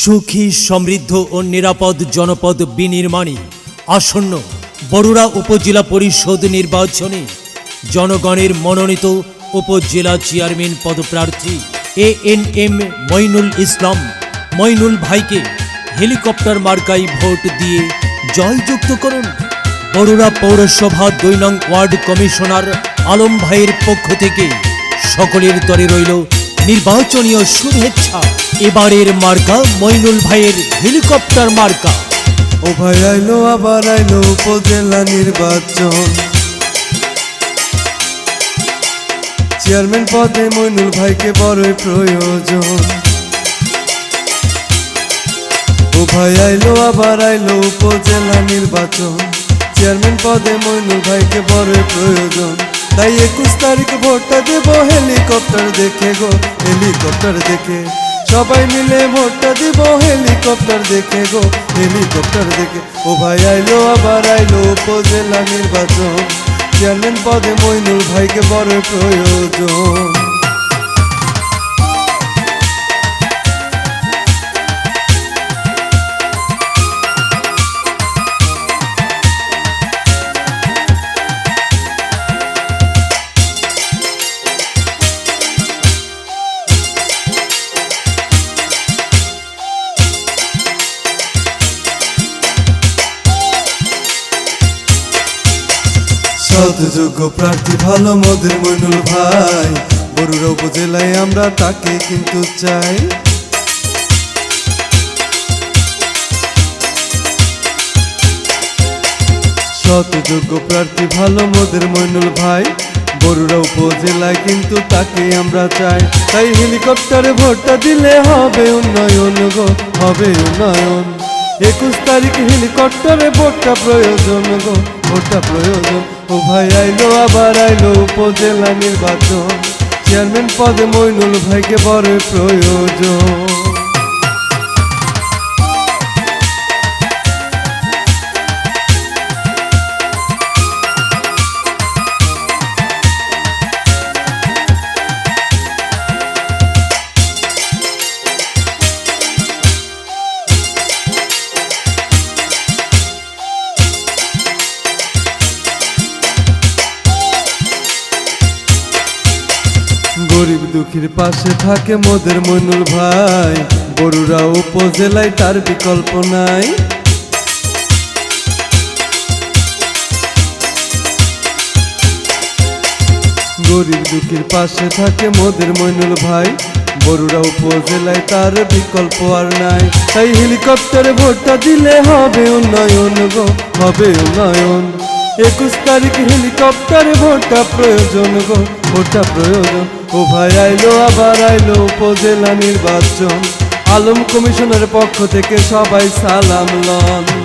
সুখী, সমৃদ্ধ ও নিরাপদ জনপদ বিনির্মাণে আসন্ন বরুড়া উপজেলা পরিষদ নির্বাচনে জনগণের মনোনীত উপজেলা চেয়ারম্যান পদপ্রার্থী A N M Moinul Islam Moinul ভাইকে হেলিকপ্টার মার্কায় ভোট দিয়ে জয়যুক্ত করুন। বরুড়া পৌরসভা দুই নং ওয়ার্ড কমিশনার আলম ভাইয়ের পক্ষ থেকে সকলের তরে রইল নির্বাচনীয় শুভেচ্ছা। এবারের মার্কা মইনুল ভাইয়ের হেলিকপ্টার মার্কা। ও ভাই আইলো, আবার আইলো উপজেলা নির্বাচন। চেয়ারম্যান পদে মইনুল ভাইকে বড়ই প্রয়োজন। ও ভাই আইলো, আবার আইলো উপজেলা নির্বাচন। চেয়ারম্যান পদে মইনুল ভাইকে বড়ই প্রয়োজন। তাই একুশ তারিখ ভোটটা দেব, হেলিকপ্টার দেখে গো, হেলিকপ্টার দেখে। সবাই মিলে ভোটটা দিব, হেলিকপ্টার দেখে গো, হেলিকপ্টার দেখে। ও ভাই আইলো, আবার আইলো উপজেলা নির্বাচন। চেয়ারম্যান পদে মইনুল ভাইকে বড় প্রয়োজন। সৎ যোগ্য প্রার্থী, ভালো মদের মইনুল ভাই। বরুড়া উপজেলায় আমরা তাকে কিন্তু চাই। সৎ যোগ্য প্রার্থী, ভালো মদের মইনুল ভাই। বরুড়া উপজেলায় কিন্তু তাকে আমরা চাই। তাই হেলিকপ্টারে ভোটটা দিলে হবে উন্নয়ন গো, হবে উন্নয়ন। একুশ তারিখ হেলিকপ্টারে ভোটটা প্রয়োজন গো, ভোটটা প্রয়োজন। ও ভাই আইলো আবার আইলো উপজেলা নির্বাচন। চেয়ারম্যান পদে মইনুল ভাইকে বড় প্রয়োজন। গরিব দুঃখীর পাশে থাকে মোদের মইনুল ভাই। বরুড়া উপজেলায় তার বিকল্প নাই। গরিব দুঃখীর পাশে থাকে মোদের মইনুল ভাই। বরুড়া উপজেলায় তার বিকল্প আর নাই। তাই হেলিকপ্টারে ভোটটা দিলে হবে উন্নয়ন গো, হবে উন্নয়ন। একুশ তারিখ হেলিকপ্টার ভোটটা প্রয়োজন গো ভোটটা প্রয়োজন। ও ভাই আইলো, আবার আইলো উপজেলা নির্বাচন। আলম কমিশনের পক্ষ থেকে সবাই সালাম লন।